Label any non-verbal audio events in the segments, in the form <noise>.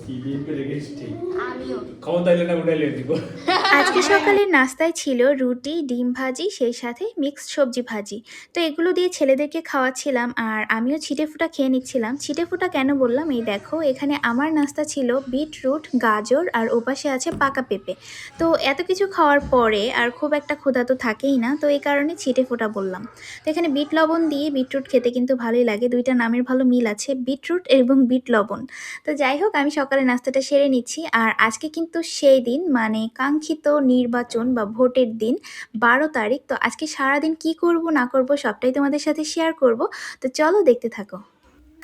Post করছি লিঙ্কে রেখেছি আমিও ক্ষমতা এলে না উঠাইলে দিব আজকে সকালের নাস্তায় ছিল রুটি, ডিম ভাজি, সেই সাথে মিক্সড সবজি ভাজি। তো এগুলো দিয়ে ছেলেদেরকে খাওয়াচ্ছিলাম আর আমিও ছিটে ফুটা খেয়ে নিচ্ছিলাম। ছিটে ফুটা কেন বললাম? এই দেখো, এখানে আমার নাস্তা ছিল বিটরুট, গাজর আর ওপাশে আছে পাকা পেঁপে। তো এত কিছু খাওয়ার পরে আর খুব একটা ক্ষুধা তো থাকেই না, তো এই কারণে ছিটে ফোটা বললাম। তো এখানে বিট লবণ দিয়ে বিটরুট খেতে কিন্তু ভালোই লাগে, দুইটা নামের ভালো মিল আছে, বিটরুট এবং বিট লবণ। তো যাই হোক, আমি সকালে নাস্তাটা সেরে নিচ্ছি আর আজকে কিন্তু সেই দিন মানে কাঙ্ক্ষিত নির্বাচন বা ভোটের দিন বারো তারিখ। তো আজকে সারাদিন কি করব, না করব, সবটাই তোমাদের সাথে শেয়ার করব। তো চলো দেখতে থাকো।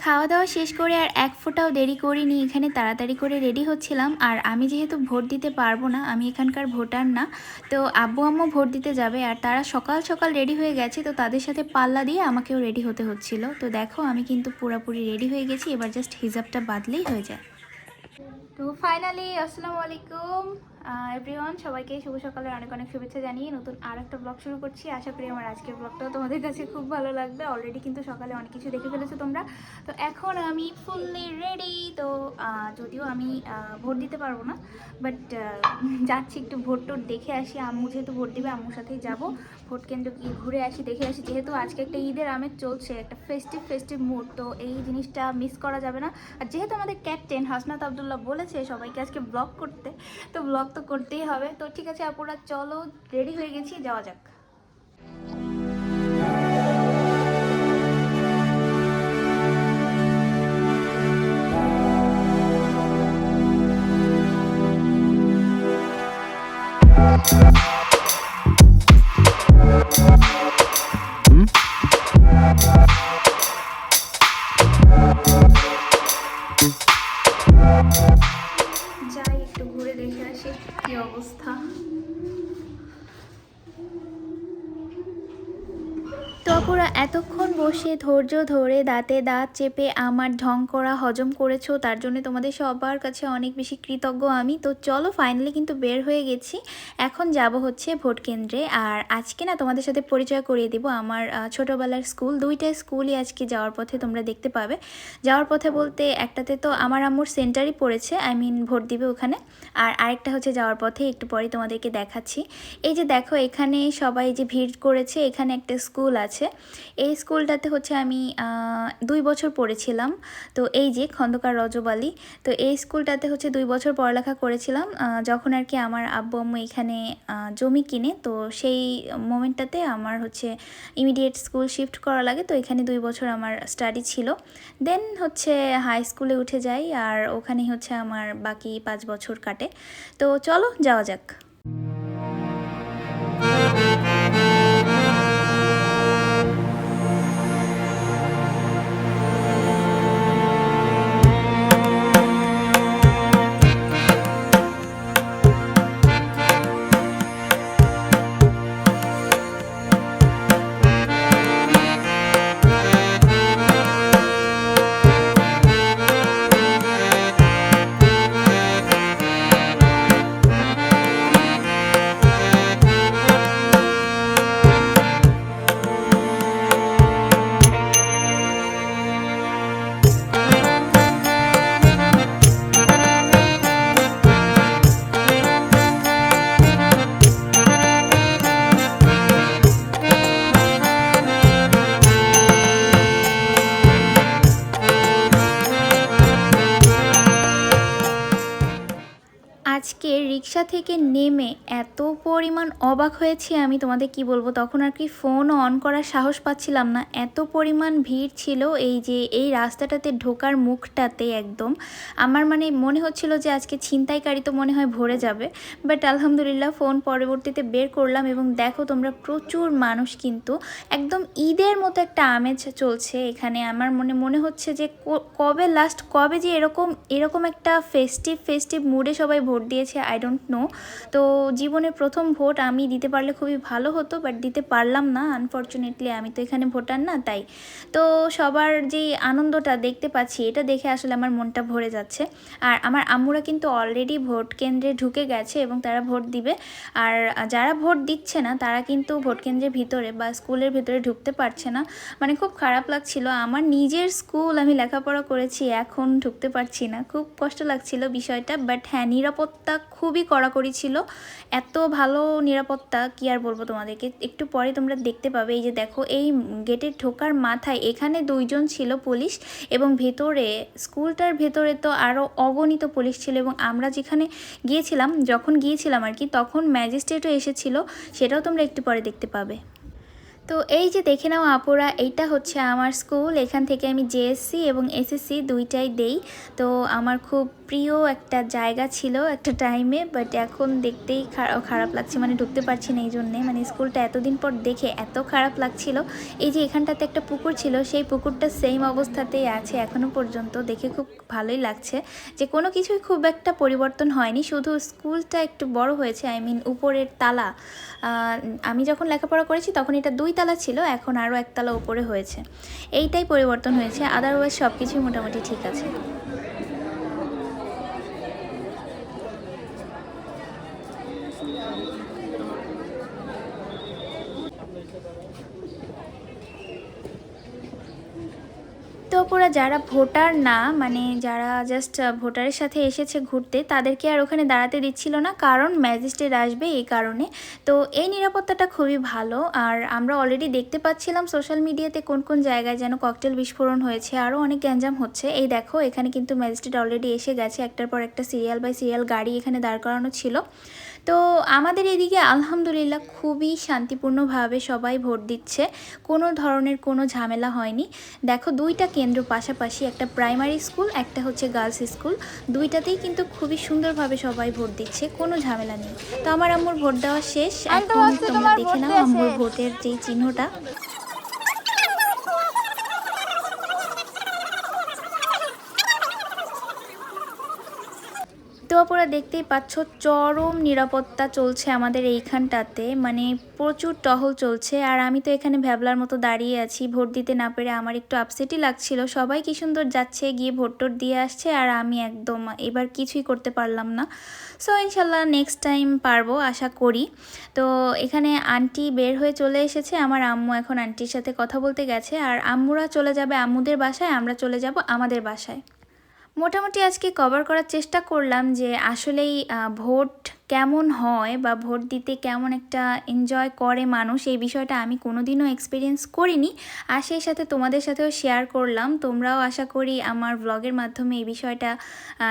খাওয়া দাওয়া শেষ করে আর এক ফোঁটাও দেরি করিনি, এখানে তাড়াতাড়ি করে রেডি হচ্ছিলাম। আর আমি যেহেতু ভোট দিতে পারব না, আমি এখানকার ভোটার না, তো আব্বু আম্মু ভোট দিতে যাবে। আর তারা সকাল সকাল রেডি হয়ে গেছে, তো তাদের সাথে পাল্লা দিয়ে আমাকেও রেডি হতে হচ্ছিল। তো দেখো, আমি কিন্তু পুরোপুরি রেডি হয়ে গেছি, এবার জাস্ট হিজাবটা বাদলেই হয়ে যায়। তো ফাইনালি আসসালামু আলাইকুম। এভরিওয়ান সবাইকে শুভ সকালের অনেক অনেক শুভেচ্ছা জানিয়ে নতুন আর একটা ব্লগ শুরু করছি। আশা করি আমার আজকের ব্লগটাও তোমাদের কাছে খুব ভালো লাগবে। অলরেডি কিন্তু সকালে অনেক কিছু দেখে ফেলেছো তোমরা। তো এখন আমি ফুললি রেডি তো যদিও আমি ভোট দিতে পারব না বাট <laughs> যাচ্ছি একটু ভোট টোট দেখে আসি। আম্মু যেহেতু ভোট দিবে, আম্মুর সাথেই যাব। ভোট কেন্দ্র গিয়ে ঘুরে আসি, দেখে আসি। যেহেতু আজকে একটা ঈদের আমেজ চলছে, একটা ফেস্টিভ ফেস্টিভ মুড তো এই জিনিসটা মিস করা যাবে না। আর যেহেতু আমাদের ক্যাপ্টেন হাসনাত আবদুল্লাহ বলেছে সবাইকে আজকে ব্লগ করতে, তো ব্লগ তো করতেই হবে। তো ঠিক আছে আপুরা চলো রেডি হয়ে গেছি যাওয়া যাক। তো আপুরা এতক্ষণ বসে ধৈর্য ধরে দাঁতে দাঁত চেপে আমার ঢং করা, হজম করেছ, তার জন্য তোমাদের সবার কাছে অনেক বেশি কৃতজ্ঞ আমি। তো চলো ফাইনালি কিন্তু বের হয়ে গেছি। এখন যাব হচ্ছে ভোট কেন্দ্রে। আর আজকে না তোমাদের সাথে পরিচয় করিয়ে দিব আমার ছোটোবেলার স্কুল। দুইটা স্কুলই আজকে যাওয়ার পথে তোমরা দেখতে পাবে। যাওয়ার পথে বলতে একটাতে তো আমার আম্মুর সেন্টারই পড়েছে আই মিন ভোট দিবে ওখানে। আর আরেকটা হচ্ছে যাওয়ার পথে একটু পরে তোমাদেরকে দেখাচ্ছি। এই যে দেখো, এখানে সবাই যে ভিড় করেছে, এখানে একটা স্কুল আছে। এই স্কুলটাতে হচ্ছে আমি দুই বছর পড়েছিলাম। তো এই যে খন্দকার রজবালি তো এই স্কুলটাতে হচ্ছে দুই বছর পড়ালেখা করেছিলাম। যখন আর কি আমার আব্বু আম্মু এখানে জমি কিনে, তো সেই মোমেন্টটাতে আমার হচ্ছে ইমিডিয়েট স্কুল শিফট করা লাগে। তো এখানে দুই বছর আমার স্টাডি ছিল। দেন হচ্ছে হাই স্কুলে উঠে যাই, আর ওখানেই হচ্ছে আমার বাকি পাঁচ বছর কাটে। তো চলো, যাওয়া যাক। আজকে রিক্সা থেকে নেমে এত পরিমাণ অবাক হয়েছি আমি, তোমাদের কি বলব? তখন আর কি ফোনও অন করার সাহস পাচ্ছিলাম না। এত পরিমাণ ভিড় ছিল এই যে, এই রাস্তাটাতে ঢোকার মুখটাতে একদম। আমার মানে মনে হচ্ছিল যে আজকে ছিনতাইকারী তো মনে হয় ভরে যাবে। বাট আলহামদুলিল্লাহ ফোন পরবর্তীতে বের করলাম এবং দেখো তোমরা প্রচুর মানুষ কিন্তু। একদম ঈদের মতো একটা আমেজ চলছে এখানে। আমার মনে মনে হচ্ছে যে কবে লাস্ট কবে যে এরকম এরকম একটা ফেস্টিভ ফেস্টিভ মুডে সবাই ভোট দিয়েছে আই ডোন্ট নো তো জীবনের প্রথম ভোট আমি দিতে পারলে খুবই ভালো হতো বাট দিতে পারলাম না আনফর্চুনেটলি আমি তো এখানে ভোটার না, তাই। তো সবার যে আনন্দটা দেখতে পাচ্ছি, এটা দেখে আসলে আমার মনটা ভরে যাচ্ছে। আর আমার আম্মুরা কিন্তু অলরেডি ভোট কেন্দ্রে ঢুকে গেছে এবং তারা ভোট দিবে। আর যারা ভোট দিচ্ছে না, তারা কিন্তু ভোট কেন্দ্রের ভিতরে বা স্কুলের ভিতরে ঢুকতে পারছে না। মানে খুব খারাপ লাগছিল। আমার নিজের স্কুল আমি লেখাপড়া করেছি, এখন ঢুকতে পারছি না। খুব কষ্ট লাগছিল বিষয়টা বাট হ্যাঁ নিরাপত্তা খুবই কড়াকড়ি ছিল। এত ভালো নিরাপত্তা কি আর বলব তোমাদেরকে? একটু পরে তোমরা দেখতে পাবে। এই যে দেখো, এই গেটের ঢোকার মাথায় এখানে দুইজন ছিল পুলিশ এবং ভেতরে, স্কুলটার ভেতরে তো আরও অগণিত পুলিশ ছিল এবং আমরা যেখানে গিয়েছিলাম, যখন গিয়েছিলাম আর কি, তখন ম্যাজিস্ট্রেটও এসেছিল। সেটাও তোমরা একটু পরে দেখতে পাবে। তো এই যে দেখে নাও আপুরা, এইটা হচ্ছে আমার স্কুল। এখান থেকে আমি জেএসসি এবং এসএসসি দুইটাই দেই। তো আমার খুব প্রিয় একটা জায়গা ছিল একটা টাইমে বাট এখন দেখতেই খারাপ লাগছে। মানে ঢুকতে পারছি না এই জন্যে মানে স্কুলটা এতদিন পর দেখে এত খারাপ লাগছিল। এই যে এখানটাতে একটা পুকুর ছিল, সেই পুকুরটা সেম অবস্থাতেই আছে এখনও পর্যন্ত। দেখে খুব ভালোই লাগছে। যে কোনো কিছুই খুব একটা পরিবর্তন হয়নি। শুধু স্কুলটা একটু বড় হয়েছে আই মিন উপরের তালা। আমি যখন লেখাপড়া করেছি তখন এটা দুই তালা ছিল, এখন আরও একতলা উপরে হয়েছে। এইটাই পরিবর্তন হয়েছে। আদারওয়াইজ সব কিছুই মোটামুটি ঠিক আছে। তো যারা ভোটার না মানে যারা জাস্ট ভোটারের সাথে এসেছে ঘুরতে, তাদেরকে আর ওখানে দাঁড়াতে দিচ্ছিল না, কারণ ম্যাজিস্ট্রেট আসবে এই কারণে। তো এই নিরাপত্তাটা খুবই ভালো। আর আমরা অলরেডি দেখতে পাচ্ছিলাম সোশ্যাল মিডিয়াতে কোন কোন জায়গায় যেন ককটেল বিস্ফোরণ হয়েছে আরও অনেক গ্যাঞ্জাম হচ্ছে। এই দেখো, এখানে কিন্তু ম্যাজিস্ট্রেট অলরেডি এসে গেছে, একটার পর একটা সিরিয়াল বাই সিরিয়াল গাড়ি এখানে দাঁড় করানো ছিল। তো আমাদের এদিকে আলহামদুলিল্লাহ খুবই শান্তিপূর্ণভাবে সবাই ভোট দিচ্ছে। কোনো ধরনের কোনো ঝামেলা হয়নি। দেখো দুইটা কেন্দ্র পাশাপাশি একটা প্রাইমারি স্কুল একটা হচ্ছে গার্লস স্কুল। দুইটাতেই কিন্তু খুবই সুন্দরভাবে সবাই ভোট দিচ্ছে কোনো ঝামেলা নেই। তো আমার আম্মুর ভোট দেওয়া শেষ। এখন তোমরা দেখে নাও আম্মুর ভোটের যেই চিহ্নটা। আপনারা দেখতেই পাচ্ছ, চরম নিরাপত্তা চলছে আমাদের এইখানটাতে। মানে প্রচুর টহল চলছে। আর আমি তো এখানে ভ্যাবলার মতো দাঁড়িয়ে আছি। ভোট দিতে না পেরে আমার একটু আপসেটই লাগছিল। সবাই কি সুন্দর যাচ্ছে, গিয়ে ভোট টোট দিয়ে আসছে। আর আমি একদম, এবার কিছুই করতে পারলাম না। সো ইনশাল্লাহ নেক্সট টাইম পারব, আশা করি। তো এখানে আন্টি বের হয়ে চলে এসেছে। আমার আম্মু এখন আন্টির সাথে কথা বলতে গেছে। আর আম্মুরা চলে যাবে আম্মুদের বাসায়, আমরা চলে যাব আমাদের বাসায়। মোটামুটি আজকে কভার করার চেষ্টা করলাম যে আসলেই ভোট কেমন হয় বা ভোট দিতে কেমন একটা এনজয় করে মানুষ, এই বিষয়টা আমি কোনোদিনও এক্সপিরিয়েন্স করিনি। আর সেই সাথে তোমাদের সাথেও শেয়ার করলাম। তোমরাও আশা করি আমার ব্লগের মাধ্যমে এই বিষয়টা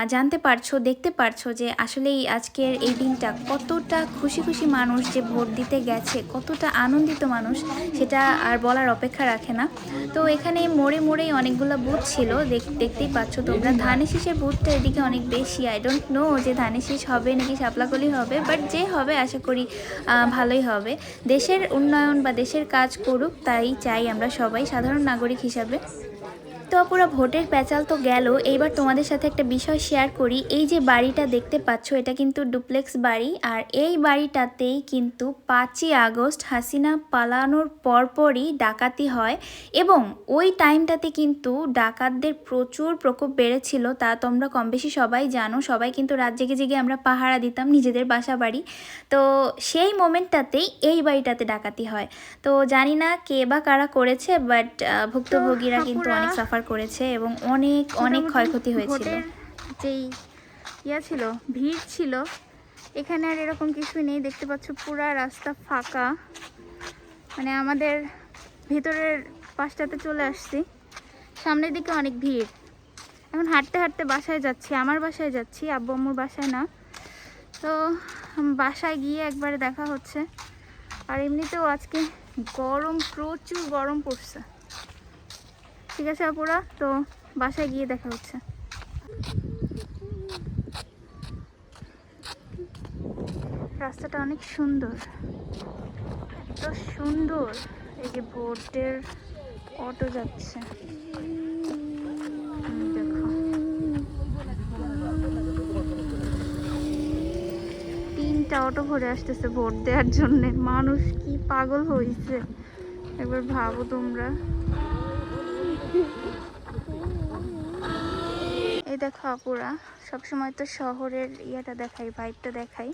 জানতে পারছ, দেখতে পারছ যে আসলেই আজকের এই দিনটা কতটা খুশি খুশি মানুষ যে ভোট দিতে গেছে, কতটা আনন্দিত মানুষ, সেটা আর বলার অপেক্ষা রাখে না। তো এখানে মোড়ে মোড়েই অনেকগুলো বুথ ছিল, দেখ- দেখতেই পাচ্ছ তোমরা। ধানের শীষের বুথটা এদিকে অনেক বেশি। আই ডোন্ট নো যে ধানের শীষ হবে নাকি শাপলাকলি হবে বাট যে হবে আশা করি ভালোই হবে। দেশের উন্নয়ন বা দেশের কাজ করুক, তাই চাই আমরা সবাই সাধারণ নাগরিক হিসাবে। তো পুরো ভোটের প্যাচাল তো গেল। এইবার তোমাদের সাথে একটা বিষয় শেয়ার করি। এই যে বাড়িটা দেখতে পাচ্ছ এটা কিন্তু ডুপ্লেক্স বাড়ি। আর এই বাড়িটাতেই কিন্তু পাঁচই আগস্ট হাসিনা পালানোর পরপরই ডাকাতি হয় এবং ওই টাইমটাতে কিন্তু ডাকাতদের প্রচুর প্রকোপ বেড়েছিল। তা তোমরা কম বেশি সবাই জানো। সবাই কিন্তু রাত জেগে জেগে আমরা পাহারা দিতাম নিজেদের বাসা বাড়ি। তো সেই মোমেন্টটাতেই এই বাড়িটাতে ডাকাতি হয়। তো জানি না কে বা কারা করেছে বাট ভুক্তভোগীরা কিন্তু অনেক সাফার করেছে এবং অনেক অনেক ক্ষয়ক্ষতি হয়েছিল। যেই ইয়া ছিল ভিড় ছিল এখানে আর এরকম কিছুই নেই। দেখতে পাচ্ছ পুরা রাস্তা ফাঁকা। মানে আমাদের ভিতরের পাশটাতে চলে আসছি। সামনের দিকে অনেক ভিড়। এখন হাঁটতে হাঁটতে বাসায় যাচ্ছি। আমার বাসায় যাচ্ছি আব্বু আম্মুর বাসায় না। তো বাসায় গিয়ে একবারে দেখা হচ্ছে। আর এমনিতেও আজকে গরম প্রচুর গরম পড়ছে। ঠিক আছে আপুরা, তো বাসায় গিয়ে দেখা হচ্ছে। রাস্তাটা অনেক সুন্দর। এত সুন্দর। এই যে বোটের অটো যাচ্ছে। একটা অটো ভরে আসতেছে ভোট দেওয়ার জন্য। মানুষ কি পাগল হয়েছে একবার ভাবো তোমরা। এই দেখো আপুরা, সবসময় তো শহরের ইয়েটা দেখাই ভাইবটা দেখাই।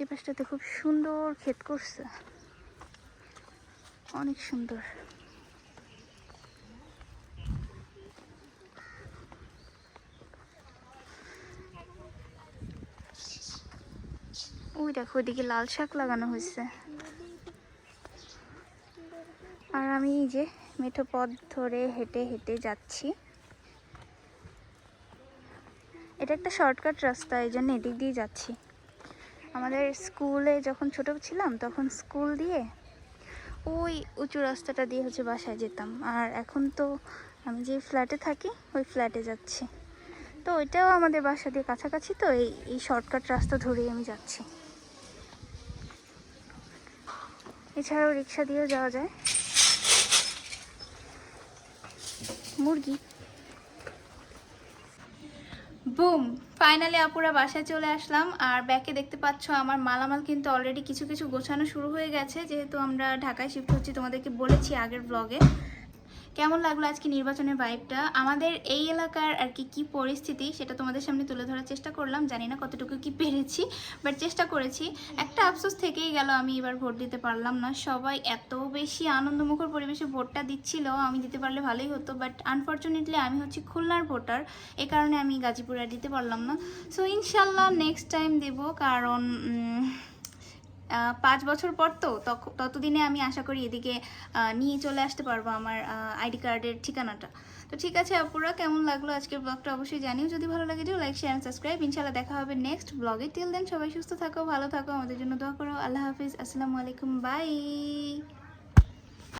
এই পাশটাতে খুব সুন্দর ক্ষেত করছে। অনেক সুন্দর। ওই দেখো, ওইদিকে লাল শাক লাগানো হয়েছে। আর আমি এই যে মেঠো পথ ধরে হেঁটে হেঁটে যাচ্ছি। এটা একটা শর্টকাট রাস্তা, এই জন্য এদিক দিয়ে যাচ্ছি। আমাদের স্কুলে যখন ছোট ছিলাম, তখন স্কুল দিয়ে ওই উঁচু রাস্তাটা দিয়ে হচ্ছে বাসায় যেতাম। আর এখন তো আমি যে ফ্ল্যাটে থাকি, ওই ফ্ল্যাটে যাচ্ছি। তো ওইটাও আমাদের বাসা দিয়ে কাছাকাছি, তো এই এই শর্টকাট রাস্তা ধরেই আমি যাচ্ছি। এছাড়াও রিক্সা দিয়েও যাওয়া যায়। মুরগি। বুম ফাইনালি আপুরা বাসায় চলে আসলাম। আর ব্যাকে দেখতে পাচ্ছ আমার মালামাল কিন্তু অলরেডি কিছু কিছু গোছানো শুরু হয়ে গেছে। যেহেতু আমরা ঢাকায় শিফট হচ্ছি, তোমাদেরকে বলেছি আগের ব্লগে কেমন লাগল আজকে নির্বাচনের ভাইবটা আমাদের এই এলাকার আর কি, কী পরিস্থিতি সেটা তোমাদের সামনে তুলে ধরার চেষ্টা করলাম। জানি না কতটুকু কি পেরেছি বাট চেষ্টা করেছি। একটা আফসোস থেকেই গেল, আমি এবার ভোট দিতে পারলাম না। সবাই এত বেশি আনন্দমুখর পরিবেশে ভোটটা দিচ্ছিল, আমি দিতে পারলে ভালোই হতো বাট আনফর্চুনেটলি আমি হচ্ছি খুলনার ভোটার। এ কারণে আমি গাজীপুরে দিতে পারলাম না। সো ইনশাল্লাহ নেক্সট টাইম দেব, কারণ পাঁচ বছর পর তো ততদিনে আমি আশা করি এদিকে নিয়ে চলে আসতে পারব আমার আইডি কার্ডের ঠিকানাটা। তো ঠিক আছে আপুরা, কেমন লাগল আজকের ব্লগটা অবশ্যই জানিও। যদি ভালো লাগে দিও লাইক শেয়ার সাবস্ক্রাইব ইনশাল্লাহ দেখা হবে নেক্সট ব্লগে টিল দেন সবাই সুস্থ থাকো, ভালো থাকো। আমাদের জন্য দোয়া করো। আল্লাহ হাফিজ। আসসালামু আলাইকুম। বাই